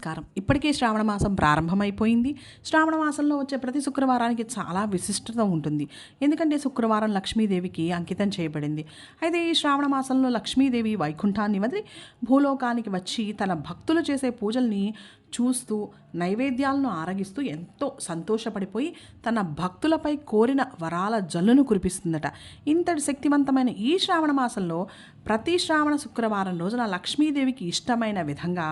నమస్కారం. ఇప్పటికే శ్రావణ మాసం ప్రారంభమైపోయింది. శ్రావణ మాసంలో వచ్చే ప్రతి శుక్రవారానికి చాలా విశిష్టత ఉంటుంది. ఎందుకంటే శుక్రవారం లక్ష్మీదేవికి అంకితం చేయబడింది. అయితే ఈ శ్రావణ మాసంలో లక్ష్మీదేవి వైకుంఠాన్ని వదిలి భూలోకానికి వచ్చి తన భక్తులు చేసే పూజల్ని చూస్తూ నైవేద్యాలను ఆరగిస్తూ ఎంతో సంతోషపడిపోయి తన భక్తులపై కోరిన వరాల జల్లును కురిపిస్తుందట. ఇంతటి శక్తివంతమైన ఈ శ్రావణ మాసంలో ప్రతి శ్రావణ శుక్రవారం రోజున లక్ష్మీదేవికి ఇష్టమైన విధంగా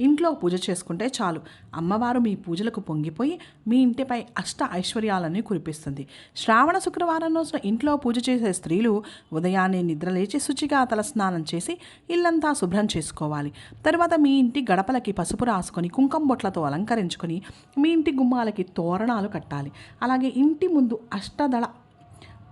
ఇంట్లో పూజ చేసుకుంటే చాలు. అమ్మవారు మీ పూజలకు పొంగిపోయి మీ ఇంటిపై అష్ట ఐశ్వర్యాలని కురిపిస్తుంది. శ్రావణ శుక్రవారం రోజున ఇంట్లో పూజ చేసే స్త్రీలు ఉదయాన్నే నిద్రలేచి శుచిగా తల స్నానం చేసి ఇల్లంతా శుభ్రం చేసుకోవాలి. తర్వాత మీ ఇంటి గడపలకి పసుపు రాసుకొని కుంకుమ బొట్లతో అలంకరించుకొని మీ ఇంటి గుమ్మాలకి తోరణాలు కట్టాలి. అలాగే ఇంటి ముందు అష్టదళ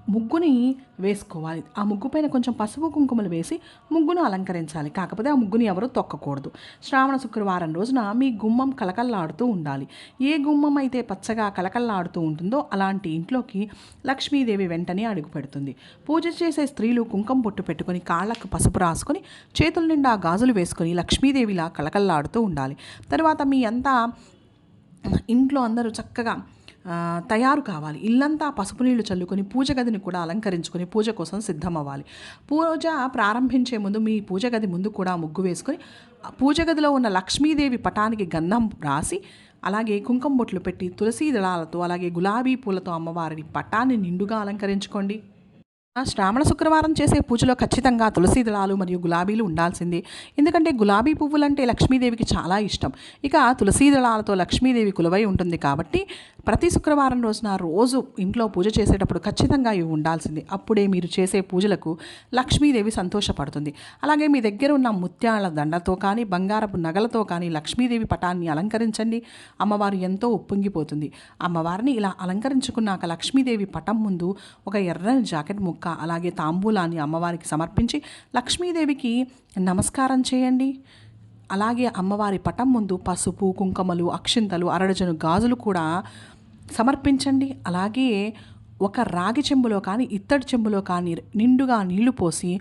ముగ్గుని వేసుకోవాలి. ఆ ముగ్గు పైన కొంచెం పసుపు కుంకుమలు వేసి ముగ్గును అలంకరించాలి. కాకపోతే ఆ ముగ్గుని ఎవరు తొక్కకూడదు. శ్రావణ శుక్రవారం రోజున మీ గుమ్మం కలకల్లాడుతూ ఉండాలి. ఏ గుమ్మం అయితే పచ్చగా కలకల్లాడుతూ ఉంటుందో అలాంటి ఇంట్లోకి లక్ష్మీదేవి వెంటనే అడుగు పెడుతుంది. పూజ చేసే స్త్రీలు కుంకుమ బొట్టు పెట్టుకొని కాళ్ళకు పసుపు రాసుకొని చేతుల నిండా గాజులు వేసుకొని లక్ష్మీదేవిలా కలకల్లాడుతూ ఉండాలి. తర్వాత మీ అంతా ఇంట్లో అందరూ చక్కగా తయారు కావాలి. ఇల్లంతా పసుపు నీళ్ళు చల్లుకొని పూజ గదిని కూడా అలంకరించుకొని పూజ కోసం సిద్ధం అవ్వాలి పూజ ప్రారంభించే ముందు మీ పూజ గది ముందు కూడా ముగ్గు వేసుకొని పూజ గదిలో ఉన్న లక్ష్మీదేవి పటానికి గంధం రాసి అలాగే కుంకుమ బొట్లు పెట్టి తులసీ దళాలతో అలాగే గులాబీ పూలతో అమ్మవారిని పటాన్ని నిండుగా అలంకరించుకోండి. ఆ శ్రావణ శుక్రవారం చేసే పూజలో ఖచ్చితంగా తులసి దళాలు మరియు గులాబీలు ఉండాల్సిందే. ఎందుకంటే గులాబీ పువ్వులంటే లక్ష్మీదేవికి చాలా ఇష్టం. ఇక తులసి దళాలతో లక్ష్మీదేవి కులవై ఉంటుంది కాబట్టి ప్రతి శుక్రవారం రోజున రోజు ఇంట్లో పూజ చేసేటప్పుడు ఖచ్చితంగా ఇవి ఉండాల్సింది. అప్పుడే మీరు చేసే పూజలకు లక్ష్మీదేవి సంతోషపడుతుంది. అలాగే మీ దగ్గర ఉన్న ముత్యాల దండతో కానీ బంగారపు నగలతో కానీ లక్ష్మీదేవి పటాన్ని అలంకరించండి. అమ్మవారు ఎంతో ఉప్పొంగిపోతుంది. అమ్మవారిని ఇలా అలంకరించుకున్నాక లక్ష్మీదేవి పటం ముందు ఒక ఎర్రని జాకెట్ ముక్క అలాగే తాంబూలాన్ని అమ్మవారికి సమర్పించి లక్ష్మీదేవికి నమస్కారం చేయండి. అలాగే అమ్మవారి పటం ముందు పసుపు కుంకుమలు అక్షింతలు అరడజను గాజులు కూడా సమర్పించండి. అలాగే ఒక రాగి చెంబులో కానీ ఇత్తడి చెంబులో కానీ నిండుగా నీళ్ళు పోసి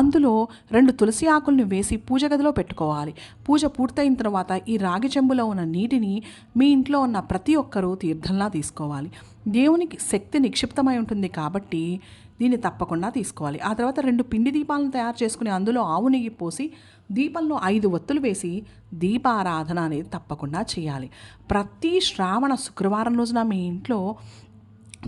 అందులో రెండు తులసి ఆకులను వేసి పూజ గదిలో పెట్టుకోవాలి. పూజ పూర్తయిన తర్వాత ఈ రాగి చెంబులో ఉన్న నీటిని మీ ఇంట్లో ఉన్న ప్రతి ఒక్కరూ తీర్థంలా తీసుకోవాలి. దేవునికి శక్తి నిక్షిప్తమై ఉంటుంది కాబట్టి దీన్ని తప్పకుండా తీసుకోవాలి. ఆ తర్వాత రెండు పిండి దీపాలను తయారు చేసుకుని అందులో ఆవు నెయ్యి పోసి దీపంలో ఐదు ఒత్తులు వేసి దీపారాధన అనేది తప్పకుండా చేయాలి. ప్రతి శ్రావణ శుక్రవారం రోజున మీ ఇంట్లో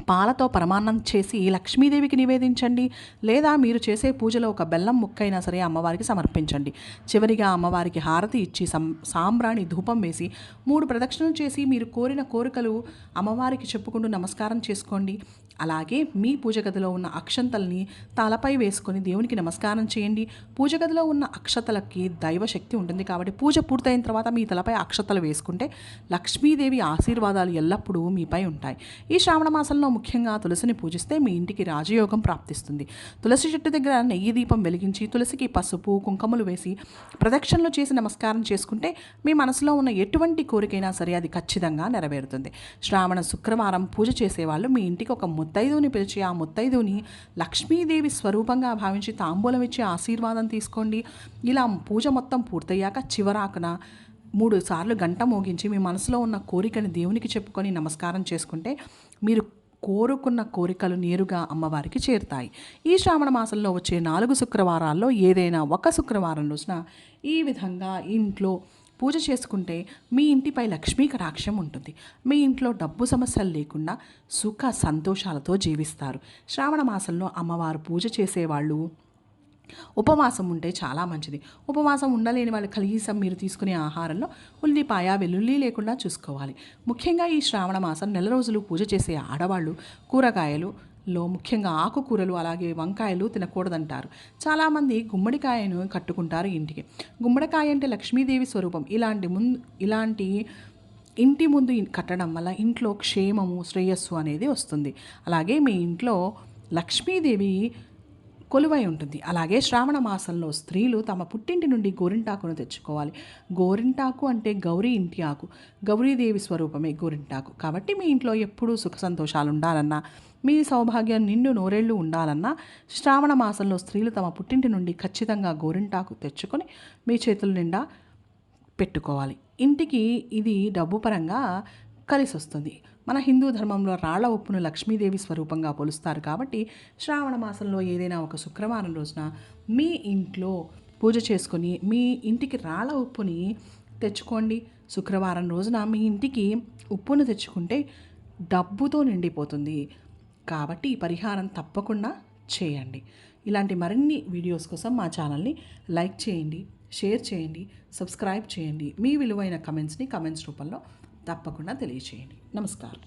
పాలతో పరమాన్నం చేసి లక్ష్మీదేవికి నివేదించండి. లేదా మీరు చేసే పూజలో ఒక బెల్లం ముక్కైనా సరే అమ్మవారికి సమర్పించండి. చివరిగా అమ్మవారికి హారతి ఇచ్చి సం సాంబ్రాణి ధూపం వేసి మూడు ప్రదక్షిణలు చేసి మీరు కోరిన కోరికలు అమ్మవారికి చెప్పుకుంటూ నమస్కారం చేసుకోండి. అలాగే మీ పూజ గదిలో ఉన్న అక్షంతల్ని తలపై వేసుకొని దేవునికి నమస్కారం చేయండి. పూజ గదిలో ఉన్న అక్షతలకి దైవశక్తి ఉంటుంది కాబట్టి పూజ పూర్తయిన తర్వాత మీ తలపై అక్షతలు వేసుకుంటే లక్ష్మీదేవి ఆశీర్వాదాలు ఎల్లప్పుడూ మీపై ఉంటాయి. ఈ శ్రావణ మాసంలో ముఖ్యంగా తులసిని పూజిస్తే మీ ఇంటికి రాజయోగం ప్రాప్తిస్తుంది. తులసి చెట్టు దగ్గర నెయ్యి దీపం వెలిగించి తులసికి పసుపు కుంకుమలు వేసి ప్రదక్షిణలు చేసి నమస్కారం చేసుకుంటే మీ మనసులో ఉన్న ఎటువంటి కోరికైనా సరే అది ఖచ్చితంగా నెరవేరుతుంది. శ్రావణ శుక్రవారం పూజ చేసేవాళ్ళు మీ ఇంటికి ఒక ముత్తైదుని పిలిచి ఆ ముత్తైదువుని లక్ష్మీదేవి స్వరూపంగా భావించి తాంబూలం ఇచ్చి ఆశీర్వాదం తీసుకోండి. ఇలా పూజ మొత్తం పూర్తయ్యాక చివరాకున మూడు సార్లు గంట మోగించి మీ మనసులో ఉన్న కోరికని దేవునికి చెప్పుకొని నమస్కారం చేసుకుంటే మీరు కోరుకున్న కోరికలు నేరుగా అమ్మవారికి చేరుతాయి. ఈ శ్రావణ మాసంలో వచ్చే నాలుగు శుక్రవారాల్లో ఏదైనా ఒక శుక్రవారం రోజున ఈ విధంగా ఇంట్లో పూజ చేసుకుంటే మీ ఇంటిపై లక్ష్మీ కటాక్షం ఉంటుంది. మీ ఇంట్లో డబ్బు సమస్యలు లేకుండా సుఖ సంతోషాలతో జీవిస్తారు. శ్రావణ మాసంలో అమ్మవారు పూజ చేసేవాళ్ళు ఉపవాసం ఉంటే చాలా మంచిది. ఉపవాసం ఉండలేని వాళ్ళు కనీసం మీరు తీసుకునే ఆహారంలో ఉల్లిపాయ వెల్లుల్లి లేకుండా చూసుకోవాలి. ముఖ్యంగా ఈ శ్రావణ మాసం నెల రోజులు పూజ చేసే ఆడవాళ్ళు కూరగాయలు లో ముఖ్యంగా ఆకుకూరలు అలాగే వంకాయలు తినకూడదంటారు. చాలామంది గుమ్మడికాయను కట్టుకుంటారు ఇంటికి. గుమ్మడికాయ అంటే లక్ష్మీదేవి స్వరూపం. ఇలాంటి ముందు ఇలాంటి ఇంటి ముందు కట్టడం వల్ల ఇంట్లో క్షేమము శ్రేయస్సు అనేది వస్తుంది. అలాగే మీ ఇంట్లో లక్ష్మీదేవి కొలువై ఉంటుంది. అలాగే శ్రావణ మాసంలో స్త్రీలు తమ పుట్టింటి నుండి గోరింటాకును తెచ్చుకోవాలి. గోరింటాకు అంటే గౌరీ ఇంటి ఆకు. గౌరీదేవి స్వరూపమే గోరింటాకు. కాబట్టి మీ ఇంట్లో ఎప్పుడూ సుఖ సంతోషాలు ఉండాలన్నా మీ సౌభాగ్యం నిండు నూరేళ్ళు ఉండాలన్నా శ్రావణ మాసంలో స్త్రీలు తమ పుట్టింటి నుండి ఖచ్చితంగా గోరింటాకు తెచ్చుకొని మీ చేతుల నిండా పెట్టుకోవాలి. ఇంటికి ఇది డబ్బు పరంగా కలిసి వస్తుంది మన హిందూ ధర్మంలో రాళ్ళ ఉప్పును లక్ష్మీదేవి స్వరూపంగా కొలుస్తారు కాబట్టి శ్రావణ మాసంలో ఏదైనా ఒక శుక్రవారం రోజున మీ ఇంట్లో పూజ చేసుకొని మీ ఇంటికి రాళ్ళ ఉప్పుని తెచ్చుకోండి. శుక్రవారం రోజున మీ ఇంటికి ఉప్పును తెచ్చుకుంటే డబ్బుతో నిండిపోతుంది. కాబట్టి పరిహారం తప్పకుండా చేయండి. ఇలాంటి మరిన్ని వీడియోస్ కోసం మా ఛానల్ని లైక్ చేయండి షేర్ చేయండి సబ్స్క్రైబ్ చేయండి. మీ విలువైన కమెంట్స్ని కమెంట్స్ రూపంలో తప్పకుండా తెలియచేయండి. నమస్కారం.